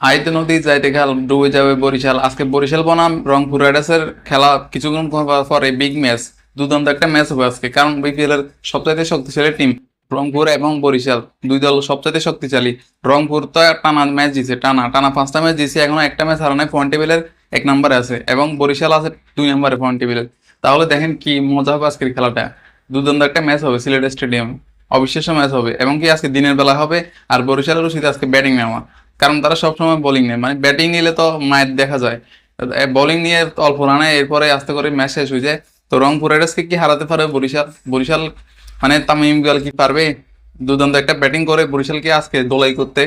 আইতে নদী, যাইতে খেল, ডুবে যাবে বরিশাল। আজকে বরিশাল বনাম, রংপুর রাইডার্সের খেলা কিছুক্ষণ পর- বিগ ম্যাচ দুর্দান্ত একটা ম্যাচ হবে আজকে। কারণ বিপিএল এর সবচাইতে শক্তিশালী টিম রংপুর এবং বরিশাল। দুই দল সবচাইতে শক্তিশালী। রংপুর তো টানা ম্যাচ জিতছে টানা টানা পাঁচটা ম্যাচ জিতছে এখনও একটা ম্যাচ হারানো পয়েন্ট টেবিলের এক নম্বরে আছে। এবং বরিশাল আছে দুই নম্বরে পয়েন্ট টেবিলের তাহলে দেখেন কি মজা হবে আজকের খেলাটা। দুর্দান্ত একটা ম্যাচ হবে সিলেট স্টেডিয়াম অবিশ্বাস্য ম্যাচ হবে। এবং কি আজকে দিনের বেলা হবে, আর বরিশালের উচিত আজকে ব্যাটিং নেওয়া। কারণ তারা সবসময় বোলিং নেয়। মানে ব্যাটিং নিলে তো মায়ের দেখা যায়। বোলিং নিয়ে অল্প রানে এরপরে আস্তে করে ম্যাচ শেষ হয়ে যায়। তো রংপুর রাইডার্সকে কি হারাতে পারবে বরিশাল বরিশাল মানে তামিম ইকবাল কি পারবে? দুর্দান্ত একটা ব্যাটিং করে বরিশালকে আজকে দোলাই করতে।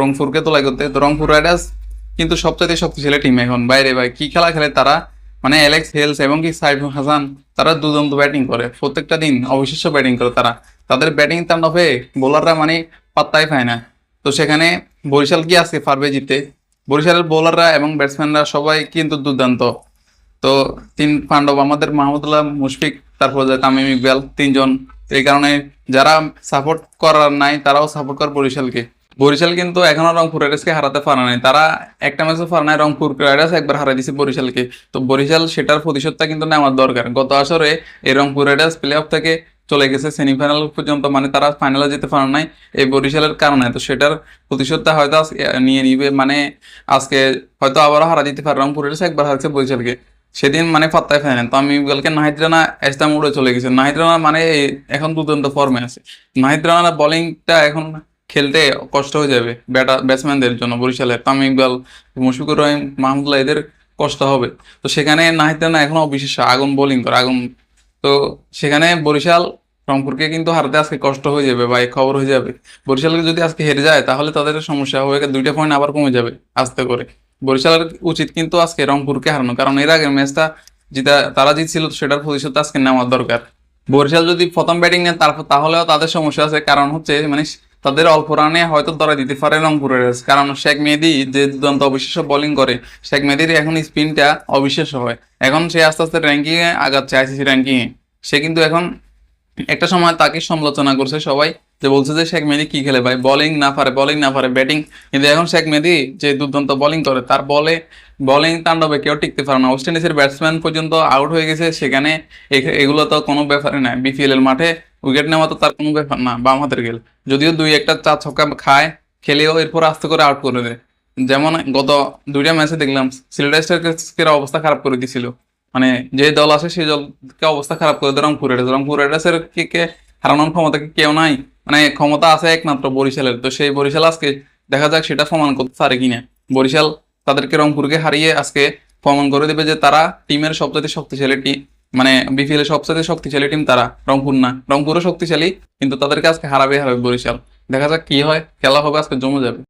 রংপুরকে দোলাই করতে। তো রংপুর রাইডার্স কিন্তু সবচেয়ে শক্তিশালী টিম এখন। বাইরে ভাই, কি খেলা খেলে তারা? মানে অ্যালেক্স হেলস এবং কি সাইফ হাসান, তারা দুর্দান্ত ব্যাটিং করে। প্রত্যেকটা দিন অবিশ্বাস্য ব্যাটিং করে তারা। তাদের ব্যাটিং তাণ্ডবে বোলাররা মানে পাত্তাই পায় না। তো সেখানে বরিশাল কি আজকে পারবে জিতে? বরিশালের বোলাররা এবং ব্যাটসম্যানরা সবাই কিন্তু দুর্দান্ত। তো তিন পাণ্ডব, আমাদের মাহমুদুল্লাহ মুশফিক, তারপর তামিম ইকবাল, তিনজন। এই কারণে যারা সাপোর্ট করার নাই, তারাও সাপোর্ট করে বরিশালকে। বরিশাল কিন্তু এখনও রংপুর রাইডার্সকে হারাতে পারে নাই। তারা একটা ম্যাচও পারে নাই, রংপুর রাইডার্স একবার হারাই দিছে বরিশালকে। তো বরিশাল সেটার প্রতিশোধটা কিন্তু নেওয়ার দরকার। গত আসরে এই রংপুর রাইডার্স প্লে অফ থেকে চলে গেছে সেমিফাইনাল পর্যন্ত মানে তারা ফাইনালে যেতে পারে নাই এই বরিশালের কারণে। তো সেটার প্রতিশোধটা হয়তো নিয়ে নিবে মানে আজকে হয়তো আবারও হারা দিতে পারে। রংপুর একবার হারছে বরিশালকে। সেদিন মানে পাত্তায় ফেলেন তো আমি কালকে নাহিদ রানা এস্তাম উড়ে চলে গেছে। নাহিদ রানা মানে এখন দুর্দান্ত ফর্মে আছে। নাহিদ রানা বোলিংটা এখন খেলতে কষ্ট হয়ে যাবে ব্যাটার ব্যাটসম্যানদের জন্য বরিশালের। তামিম ইকবাল মুশফিকুর রহিম, মাহমুদুল্লাহ এদের কষ্ট হবে। তো সেখানে নাহিদ রানা এখনও অবিশ্বাস্য, আগুন বোলিং করে, আগুন তো সেখানে বরিশাল রংপুরকে কিন্তু হারতে আজকে কষ্ট হয়ে যাবে বা খবর হয়ে যাবে। বরিশালকে যদি আজকে হেরে যায়, তাহলে তাদের সমস্যা হয়ে দুইটা পয়েন্ট আবার কমে যাবে আস্তে করে। বরিশালের উচিত কিন্তু আজকে রংপুরকে হারানো, কারণ এর আগে ম্যাচটা যেটা তারা জিতছিল, সেটার প্রতিশোধ আজকে নেওয়ার দরকার। বরিশাল যদি প্রথম ব্যাটিং নেয়, তারপর তাহলেও তাদের সমস্যা আছে। কারণ হচ্ছে মানে তাদের অল্প রানে হয়তো ধরা দিতে পারে রংপুরের কারণ শেখ মেহেদি যে দুর্দান্ত অবিশ্বাস্য বোলিং করে, শেখ মেহেদির এখন স্পিনটা অবিশ্বাস্য হয়। এখন সে আস্তে আস্তে র্যাঙ্কিং এ আগাচ্ছে আইসিসি র্যাঙ্কিং এ। সে কিন্তু এখন একটা সময় তাকে সমালোচনা করছে সবাই, যে বলছে যে শেখ মেহেদি কি খেলে ভাই? বোলিং না পারে বোলিং না পারে ব্যাটিং কিন্তু এখন শেখ মেহেদি যে দুর্দান্ত বোলিং করে, তার বলে বোলিং তাণ্ডবে কেউ টিকতে পারে না। ওয়েস্ট ইন্ডিজের ব্যাটসম্যান পর্যন্ত আউট হয়ে গেছে, সেখানে এগুলো তো কোনো ব্যাপারই না। বিপিএল এর মাঠে উইকেট নেওয়া তো তার কোনো ব্যাপার না বাম হাতের গেল। যদিও দুই একটা চার ছক্কা খায়, খেলেও এরপর আস্তে করে আউট করে দেয়। যেমন গত দুইটা ম্যাচে দেখলাম সিলেট স্টার্সের অবস্থা খারাপ করে দিছিল। মানে যে দল আছে সেই দলকে অবস্থা খারাপ করে দেয় রংপুর রাইডার্স রংপুর রাইডার্সের কে হারানোর ক্ষমতা কেউ নাই? মানে ক্ষমতা আছে একমাত্র বরিশালের। তো সেই বরিশাল আজকে দেখা যাক সেটা প্রমাণ করতে পারে কিনা। বরিশাল তাদেরকে রংপুরকে হারিয়ে আজকে প্রমাণ করে দেবে যে তারা টিমের সবচেয়ে শক্তিশালী মানে বিপিএল এর সবচেয়ে শক্তিশালী টিম তারা। রংপুর না। রংপুরও শক্তিশালী, কিন্তু তাদেরকে আজকে হারাবে হারাবে বরিশাল। দেখা যাক কি হয়, খেলা হবে, আজকে জমে যাবে।